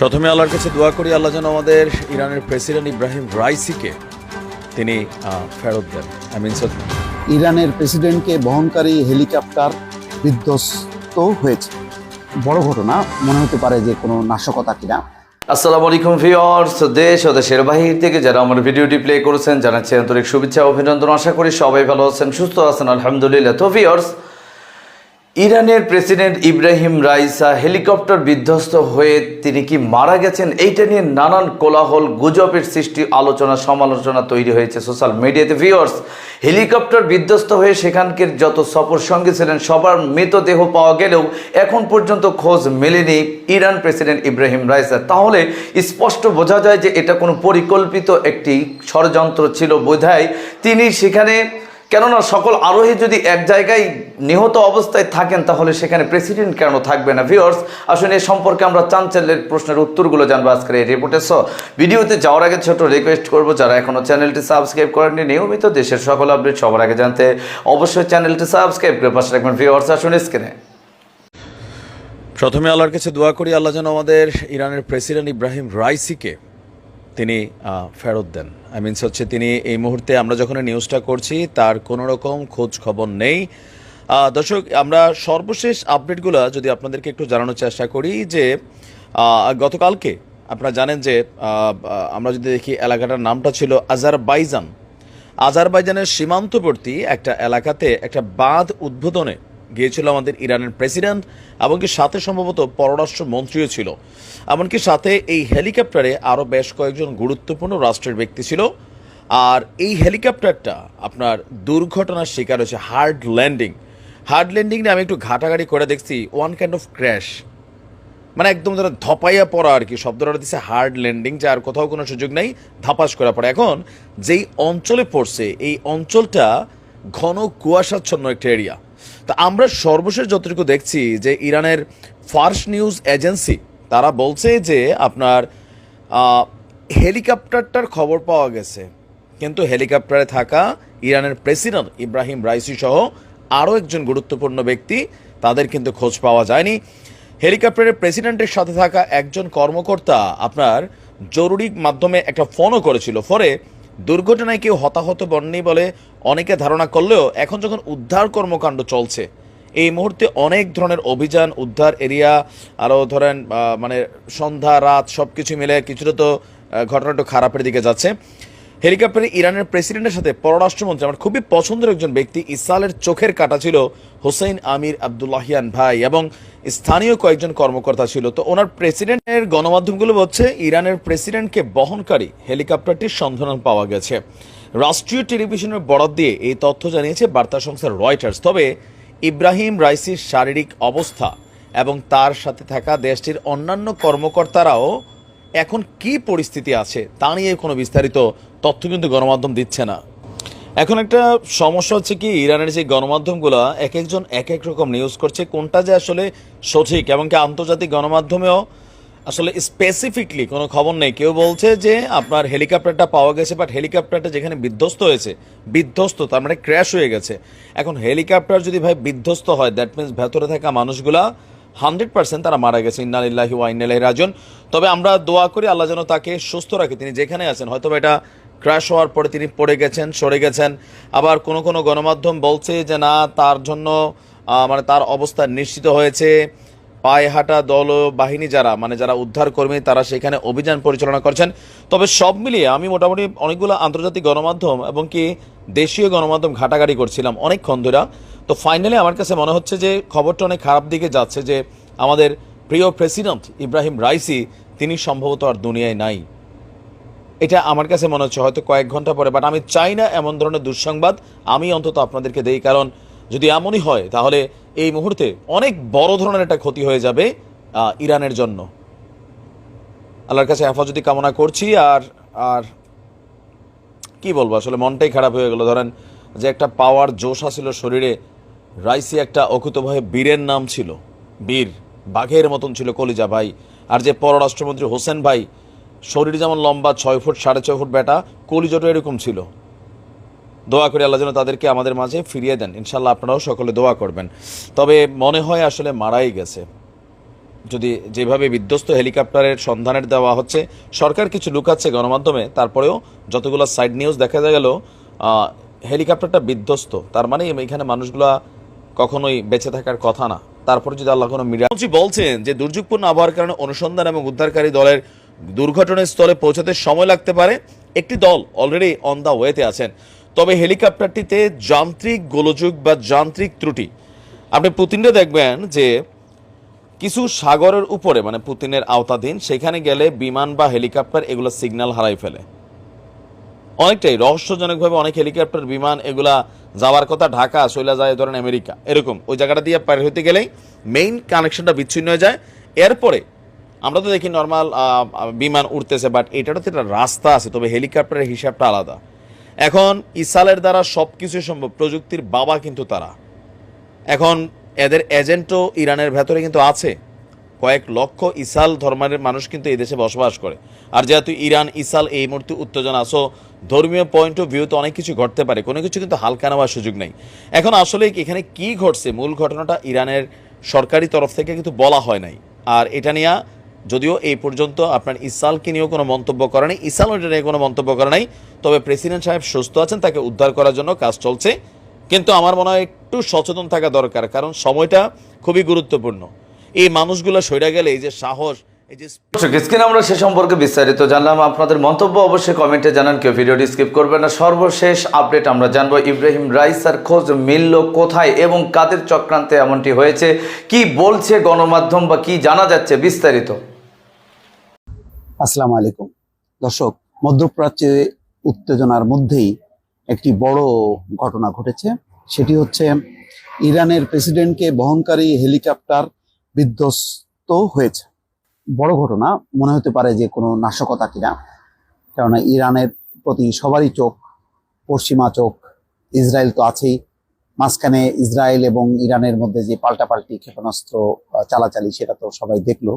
প্রথমে আল্লাহর কাছে দোয়া করি আল্লাহ যেন আমাদের ইরানের প্রেসিডেন্ট ইব্রাহিম রাইসিকে তিনি আহ, ফেরত দেন। আই মিন ইরানের প্রেসিডেন্টকে বহনকারী হেলিকপ্টার বিধ্বস্ত হয়েছে। বড় ঘটনা মনে হতে পারে যে কোনো নাশকতা কিনা। আসসালামু আলাইকুম ভিউয়ার্স। দেশ ও দেশের বাহির থেকে যারা আমার ভিডিওটি প্লে করেছেন জানাচ্ছি আন্তরিক শুভেচ্ছা অভিনন্দন। আশা করি সবাই ভালো আছেন সুস্থ আছেন আলহামদুলিল্লাহ। তো ভিউয়ার্স ইরানের প্রেসিডেন্ট ইব্রাহিম রাইসা হেলিকপ্টার বিধ্বস্ত হয়ে তিনি কি মারা গেছেন, এইটা নিয়ে নানান কোলাহল, গুজবের সৃষ্টি, আলোচনা, সমালোচনা তৈরি হয়েছে সোশ্যাল মিডিয়াতে। ভিউয়ার্স হেলিকপ্টার বিধ্বস্ত হয়ে সেখানকার যত সফর সঙ্গে ছিলেন, সবার মৃতদেহ পাওয়া গেলেও এখন পর্যন্ত খোঁজ মেলেনি ইরান প্রেসিডেন্ট ইব্রাহিম রাইসা। তাহলে স্পষ্ট বোঝা যায় যে এটা কোনো পরিকল্পিত একটি ষড়যন্ত্র ছিল বোধহয়। তিনি সেখানে কেননা সকল আরোহী যদি এক জায়গায় নিহত অবস্থায় থাকেন, তাহলে সেখানে প্রেসিডেন্ট কেন থাকবে না? ভিউয়ার্স আসলে এ সম্পর্কে আমরা চাঞ্চল্যের প্রশ্নের উত্তরগুলো জানব আজকের এই রিপোর্টে সো ভিডিওতে যাওয়ার আগে ছোট রিকোয়েস্ট করব, যারা এখনও চ্যানেলটি সাবস্ক্রাইব করেননি, নিয়মিত দেশের সকল আপডেট সবার আগে জানতে অবশ্যই চ্যানেলটি সাবস্ক্রাইব করে পাশে রাখবেন। ভিউয়ার্স আসুন স্ক্রিনে প্রথমে আল্লাহর কাছে দোয়া করি, আল্লাহ যেন আমাদের ইরানের প্রেসিডেন্ট ইব্রাহিম রাইসিকে তিনি ফেরত দেন। আই মিনস হচ্ছে তিনি এই মুহূর্তে আমরা যখন নিউজটা করছি, তার কোনো রকম খোঁজ খবর নেই। দর্শক, আমরা সর্বশেষ আপডেটগুলো যদি আপনাদেরকে একটু জানানোর চেষ্টা করি যে গতকালকে আপনারা জানেন যে আমরা যদি দেখি এলাকাটার নামটা ছিল আজারবাইজান। আজারবাইজানের সীমান্তবর্তী একটা এলাকাতে একটা বাঁধ উদ্বোধনে গিয়েছিল আমাদের ইরানের প্রেসিডেন্ট এমনকি সাথে সম্ভবত পররাষ্ট্র মন্ত্রীও ছিল। এমনকি সাথে এই হেলিকপ্টারে আরও বেশ কয়েকজন গুরুত্বপূর্ণ রাষ্ট্রের ব্যক্তি ছিল। আর এই হেলিকপ্টারটা আপনার দুর্ঘটনার শিকার হয়েছে হার্ড ল্যান্ডিং। হার্ড ল্যান্ডিং নিয়ে আমি একটু ঘাটাঘাটি করে দেখছি ওয়ান কাইন্ড অফ ক্র্যাশ মানে একদম ধরো ধপাইয়া পড়া আর কি শব্দটা দিচ্ছে হার্ড ল্যান্ডিং, যে আর কোথাও কোনো সুযোগ নেই, ধাপাস করা পড়ে। এখন যেই অঞ্চলে পড়ছে, এই অঞ্চলটা ঘন কুয়াশাচ্ছন্ন একটা এরিয়া তা আমরা সর্বশেষ যতটুকু দেখছি যে ইরানের ফার্স্ট নিউজ এজেন্সি, তারা বলছে যে আপনার হেলিকপ্টারটার খবর পাওয়া গেছে। কিন্তু হেলিকপ্টারে থাকা ইরানের প্রেসিডেন্ট ইব্রাহিম রাইসি সহ আরও একজন গুরুত্বপূর্ণ ব্যক্তি, তাদের কিন্তু খোঁজ পাওয়া যায়নি। হেলিকপ্টারের প্রেসিডেন্টের সাথে থাকা একজন কর্মকর্তা আপনার জরুরি মাধ্যমে একটা ফোনও করেছিল। ফলে দুর্ঘটনায় কেউ হতাহত বননি বলে অনেকে ধারণা করলেও এখন যখন উদ্ধার কর্মকাণ্ড চলছে, এই মুহূর্তে অনেক ধরনের অভিযান, উদ্ধার এরিয়া, আরও ধরেন মানে সন্ধ্যা, রাত সব কিছু মিলে কিছুটা তো ঘটনাটা খারাপের দিকে যাচ্ছে। হেলিকপ্টারে ইরানের প্রেসিডেন্টের সাথে পররাষ্ট্রমন্ত্রী, আমার খুবই পছন্দের একজন ব্যক্তি, ইসরায়েলের চোখের কাটা ছিল হোসেন আমির আবদুল্লাহিয়ান ভাই এবং স্থানীয় কয়েকজন কর্মকর্তা ছিল। তো ওনার প্রেসিডেন্টের গণমাধ্যমগুলো বলছে, ইরানের প্রেসিডেন্টকে বহনকারী হেলিকপ্টারটির সন্ধান পাওয়া গেছে। রাষ্ট্রীয় টেলিভিশনের বরাদ দিয়ে এই তথ্য জানিয়েছে বার্তা সংস্থা রয়টার্স। তবে ইব্রাহিম রাইসির শারীরিক অবস্থা এবং তার সাথে থাকা দেশটির অন্যান্য কর্মকর্তারাও এখন কি পরিস্থিতি আছে তা নিয়ে কোনো বিস্তারিত তথ্য কিন্তু গণমাধ্যম দিচ্ছে না। এখন একটা সমস্যা হচ্ছে কি, ইরানের যে গণমাধ্যমগুলো এক একজন এক এক রকম নিউজ করছে, কোনটা যে আসলে সঠিক এবং কি আন্তর্জাতিক গণমাধ্যমেও আসলে স্পেসিফিকলি কোনো খবর নেই। কেউ বলছে যে আপনার হেলিকপ্টারটা পাওয়া গেছে বাট হেলিকপ্টারটা যেখানে বিধ্বস্ত হয়েছে, বিধ্বস্ত, তার মানে ক্র্যাশ হয়ে গেছে। এখন হেলিকপ্টার যদি ভাই বিধ্বস্ত হয় দ্যাট মিনস ভেতরে থাকা মানুষগুলা হান্ড্রেড পার্সেন্ট তারা মারা গেছে, ইন্নালিল্লাহি ওয়াইনাল্লাহি রাজন তবে আমরা দোয়া করি আল্লাহ যেন তাকে সুস্থ রাখে। তিনি যেখানে আছেন হয়তো এটা ক্র্যাশ হওয়ার পরে তিনি পড়ে গেছেন, সরে গেছেন। আবার কোনো কোনো গণমাধ্যম বলছে যে না, তার জন্য মানে তার অবস্থা নিশ্চিত হয়েছে। পায়ে হাঁটা দল বাহিনী যারা মানে যারা উদ্ধার কর্মী, তারা সেখানে অভিযান পরিচালনা করছেন। তবে সব মিলিয়ে আমি মোটামুটি অনেকগুলো আন্তর্জাতিক গণমাধ্যম এবং কি দেশীয় গণমাধ্যম ঘাটাঘাটি করছিলাম অনেকক্ষণ ধরে। তো ফাইনালি আমার কাছে মনে হচ্ছে যে খবরটা অনেক খারাপ দিকে যাচ্ছে যে আমাদের প্রিয় প্রেসিডেন্ট ইব্রাহিম রাইসি, তিনি সম্ভবত আর দুনিয়ায় নাই। এটা আমার কাছে মনে হচ্ছে হয়তো কয়েক ঘণ্টা পরে বাট আমি চাই না এমন ধরনের দুঃসংবাদ। আমি অন্তত আপনাদেরকে দেই, কারণ যদি এমনই হয়, তাহলে এই মুহূর্তে অনেক বড় ধরনের একটা ক্ষতি হয়ে যাবে ইরানের জন্য। আল্লাহর কাছে হেফাজতি কামনা করছি, আর আর কি বলব, আসলে মনটাই খারাপ হয়ে গেল। ধরেন যে একটা পাওয়ার জোশ আসছিল শরীরে, রাইসি একটা অকুতভয়ে বীরের নাম ছিল। বীর, বাঘের মতন ছিল কলিজা ভাই। আর যে পররাষ্ট্রমন্ত্রী হোসেন ভাই শরীর যেমন লম্বা ছয় ফুট, সাড়ে ছয় ফুট বেটা কলিজটা এরকম ছিল। দোয়া করে আল্লাহ যেন তাদেরকে আমাদের মাঝে ফিরিয়ে দেন। ইনশাল্লাহ আপনারাও সকলে দোয়া করবেন। তবে মনে হয় আসলে মারাই গেছে। যদি যেভাবে বিধ্বস্ত হেলিকপ্টারের সন্ধানের দেওয়া হচ্ছে, সরকার কিছু লুকাচ্ছে গণমাধ্যমে, তারপরেও যতগুলো সাইড নিউজ দেখা গেল হেলিকপ্টারটা বিধ্বস্ত। তার মানে এখানে মানুষগুলা কখনোই বেঁচে থাকার কথা না। তারপরে যদি আল্লাহ কোনো মিডিয়া বলছেন যে দুর্যোগপূর্ণ আবহাওয়ার কারণে অনুসন্ধান এবং উদ্ধারকারী দলের দুর্ঘটনার স্থলে পৌঁছাতে সময় লাগতে পারে। একটি দল অলরেডি অন দা ওয়েতে আছেন। তবে হেলিকপ্টারটিতে যান্ত্রিক গোলযোগ বা যান্ত্রিক ত্রুটি। আপনি পুতিনটা দেখবেন যে কিছু সাগরের উপরে মানে পুতিনের আওতাধীন, সেখানে গেলে বিমান বা হেলিকপ্টার এগুলো সিগন্যাল হারাই ফেলে। অনেকটাই রহস্যজনকভাবে অনেক হেলিকপ্টার বিমান এগুলা যাওয়ার কথা ঢাকা, শৈলা যায়, ধরেন আমেরিকা। এরকম, ওই জায়গাটা দিয়ে পার হইতে গেলেই মেইন কানেকশনটা বিচ্ছিন্ন হয়ে যায়। এরপরে আমরা তো দেখি নর্মাল বিমান উঠতেছে বাট এটারও তো একটা রাস্তা আছে, তবে হেলিকপ্টারের হিসাবটা আলাদা। এখন ইসালের দ্বারা সব কিছু সম্ভব, প্রযুক্তির বাবা কিন্তু তারা। এখন এদের এজেন্টও ইরানের ভেতরে কিন্তু আছে। কয়েক লক্ষ ইসাল ধর্মের মানুষ কিন্তু এই দেশে বসবাস করে। আর যেহেতু ইরান, ইসাল এই মুহূর্তে উত্তেজনা আসো ধর্মীয় পয়েন্ট অফ ভিউতে অনেক কিছু ঘটতে পারে, কোনো কিছু কিন্তু হালকা নেওয়ার সুযোগ নেই। এখন আসলে এখানে কি ঘটছে? মূল ঘটনাটা ইরানের সরকারি তরফ থেকে কিন্তু বলা হয় নাই। আর এটা নিয়ে যদিও এই পর্যন্ত আপনার ইসালকে নিয়েও কোনো মন্তব্য করে নাই ইসাল নিয়ে কোনো মন্তব্য করে নাই, তবে প্রেসিডেন্ট সাহেব সুস্থ আছেন, তাকে উদ্ধার করার জন্য কাজ চলছে। কিন্তু আমার মনে হয় একটু সচেতন থাকা দরকার, কারণ সময়টা খুবই গুরুত্বপূর্ণ। এই মানুষগুলো সইরা গেলে এই যে সাহস আমরা সে সম্পর্কে বিস্তারিত জানলাম। আপনাদের মন্তব্য অবশ্যই কমেন্টে জানান, কেউ ভিডিওটি স্কিপ করবেন না। সর্বশেষ আপডেট আমরা জানব, ইব্রাহিম রাইসার খোঁজ মিলল কোথায় এবং কাদের চক্রান্তে এমনটি হয়েছে? কি বলছে গণমাধ্যম বা কি জানা যাচ্ছে বিস্তারিত? আসসালামু আলাইকুম। দর্শক, মধ্যপ্রাচ্যে উত্তেজনার মধ্যেই একটি বড় ঘটনা ঘটেছে। সেটি হচ্ছে, ইরানের প্রেসিডেন্টকে বহনকারী হেলিকপ্টার বিধ্বস্ত হয়েছে। বড় ঘটনা, মনে হতে পারে যে কোনো নাশকতা কিনা। কেননা ইরানের প্রতি সবারই চোখ, পশ্চিমা চোখ, ইসরায়েল তো আছেই। মাঝখানে ইসরায়েল এবং ইরানের মধ্যে যে পাল্টাপাল্টি ক্ষেপণাস্ত্র চালাচালি, সেটা তো সবাই দেখল।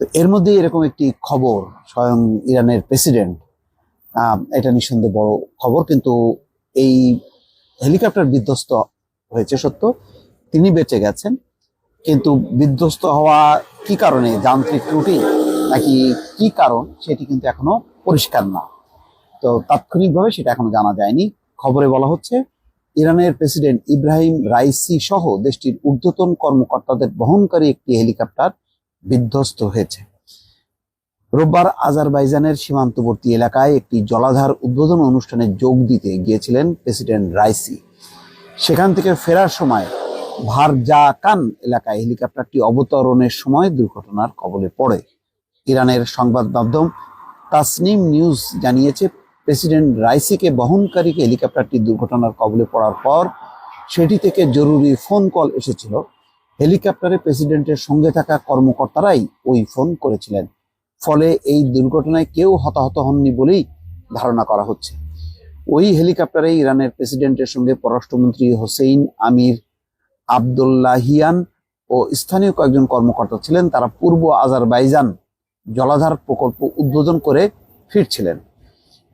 তো এর মধ্যে এরকম একটি খবর স্বয়ং ইরানের প্রেসিডেন্ট এটা নিঃসন্দেহে বড় খবর, কিন্তু এই হেলিকপ্টার বিধ্বস্ত হয়েছে সত্য, তিনি বেঁচে গেছেন। কিন্তু বিধ্বস্ত হওয়া কি কারণে? যান্ত্রিক ত্রুটি নাকি কি কারণ? সেটি কিন্তু এখনও পরিষ্কার না। তো তাৎক্ষণিকভাবে সেটা এখনও জানা যায়নি। খবরে বলা হচ্ছে, ইরানের প্রেসিডেন্ট ইব্রাহিম রাইসি সহ দেশটির ঊর্ধ্বতন কর্মকর্তাদের বহনকারী একটি হেলিকপ্টার বিধ্বস্ত হয়েছে। রোববার আজারবাইজানের সীমান্তবর্তী এলাকায় একটি জলাধার উদ্বোধন অনুষ্ঠানে যোগ দিতে গিয়েছিলেন প্রেসিডেন্ট রাইসি। সেখান থেকে ফেরার সময় ভারজাকান এলাকায় হেলিকপ্টারটি অবতরণের সময় দুর্ঘটনার কবলে পড়ে। ইরানের সংবাদ মাধ্যম তাসনিম নিউজ জানিয়েছে, প্রেসিডেন্ট রাইসিকে বহনকারী হেলিকপ্টারটি দুর্ঘটনার কবলে পড়ার পর সেটি থেকে জরুরি ফোন কল এসেছিল হেলিকপ্টারে প্রেসিডেন্টের সঙ্গে থাকা কর্মকর্তারাই ওই ফোন করেছিলেন। ফলে এই দুর্ঘটনায় কেউ হতাহত হননি বলেই ধারণা করা হচ্ছে। ওই হেলিকপ্টারে ইরানের প্রেসিডেন্টের সঙ্গে পররাষ্ট্রমন্ত্রী হোসেইন আমির আবদুল্লাহিয়ান ও স্থানীয় কয়েকজন কর্মকর্তা ছিলেন। তারা পূর্ব আজারবাইজান জলাধার প্রকল্প উদ্বোধন করে ফিরছিলেন।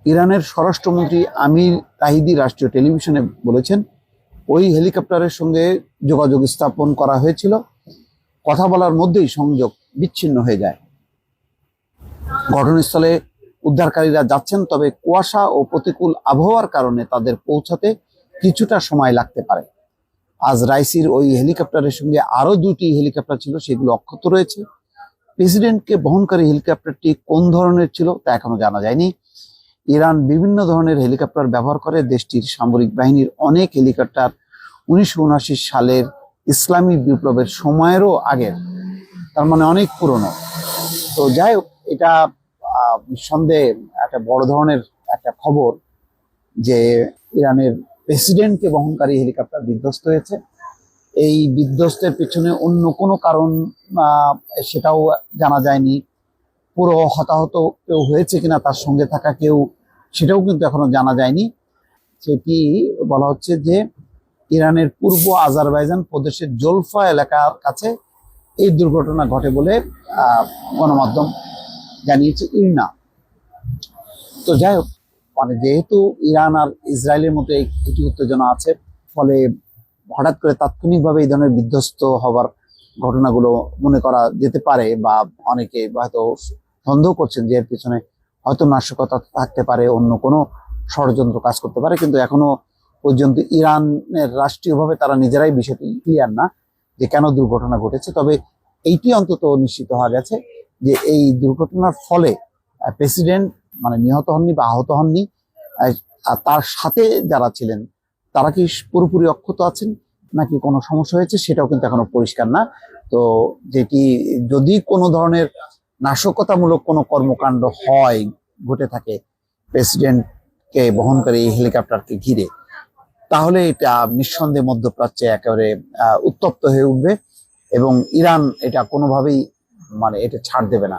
ইরানের স্বরাষ্ট্রমন্ত্রী আমির তাহিদি রাষ্ট্রীয় টেলিভিশনে বলেছেন ওই হেলিকপ্টারের সঙ্গে যোগাযোগ স্থাপন করা হয়েছিল। কথা বলার মধ্যেই সংযোগ বিচ্ছিন্ন হয়ে যায়। ঘটনাস্থলে উদ্ধারকারীরা যাচ্ছেন, তবে কুয়াশা ও প্রতিকূল আবহাওয়ার কারণে তাদের পৌঁছাতে কিছুটা সময় লাগতে পারে। আজ রাইসির ওই হেলিকপ্টারের সঙ্গে আরও দুটি হেলিকপ্টার ছিল, সেগুলো অক্ষত রয়েছে। প্রেসিডেন্টকে বহনকারী হেলিকপ্টারটি কোন ধরনের ছিল তা এখনও জানা যায়নি। ইরান বিভিন্ন ধরনের হেলিকপ্টার ব্যবহার করে দেশটির সামরিক বাহিনীর অনেক হেলিকপ্টার উনিশশো উনআশি সালের ইসলামী বিপ্লবের সময়েরও আগের তার মানে অনেক পুরনো। তো যাই হোক, এটা নিঃসন্দেহে একটা বড় ধরনের একটা খবর যে ইরানের প্রেসিডেন্টকে বহনকারী হেলিকপ্টার বিধ্বস্ত হয়েছে। এই বিধ্বস্তের পিছনে অন্য কোনো কারণ সেটাও জানা যায়নি। পুরো হতাহত কেউ হয়েছে কিনা, তার সঙ্গে থাকা কেউ, সেটাও কিন্তু এখনও জানা যায়নি। সেটি বলা হচ্ছে যে, ইরানের পূর্ব আজারবাইজান প্রদেশের জোলফা এলাকার কাছে এই দুর্ঘটনা ঘটে বলে গণমাধ্যম জানিয়েছে ইরনা। তো যাই হোক মানে যেহেতু ইরান আর ইসরায়েলের মধ্যে একটি উত্তেজনা আছে, ফলে হঠাৎ করে তাৎক্ষণিকভাবে এই ধরনের বিধ্বস্ত হবার ঘটনাগুলো মনে করা যেতে পারে বা অনেকে হয়তো সন্দেহ করছেন যে এর পিছনে হয়তো নাশকতা থাকতে পারে, অন্য কোনো ষড়যন্ত্র কাজ করতে পারে। কিন্তু এখনও পর্যন্ত ইরানের রাষ্ট্রীয়ভাবে তারা নিজেরাই বিষয়টি ক্লিয়ার না যে কেন দুর্ঘটনা ঘটেছে। তবে এইটি অন্তত নিশ্চিত হওয়া গেছে যে এই দুর্ঘটনার ফলে প্রেসিডেন্ট মানে নিহত হননি বা আহত হননি তার সাথে যারা ছিলেন, তারা কি পুরোপুরি অক্ষত আছেন নাকি কোনো সমস্যা হয়েছে সেটাও কিন্তু এখনও পরিষ্কার না। তো যেটি যদি কোনো ধরনের নাশকতামূলক কোনো কর্মকাণ্ড হয়, ঘটে থাকে প্রেসিডেন্টকে করে এই হেলিকপ্টারকে ঘিরে, তাহলে এটা নিঃসন্দেহে মধ্যপ্রাচ্যে একেবারে উত্তপ্ত হয়ে উঠবে এবং ইরান এটা কোনোভাবেই মানে এটা ছাড় দেবে না।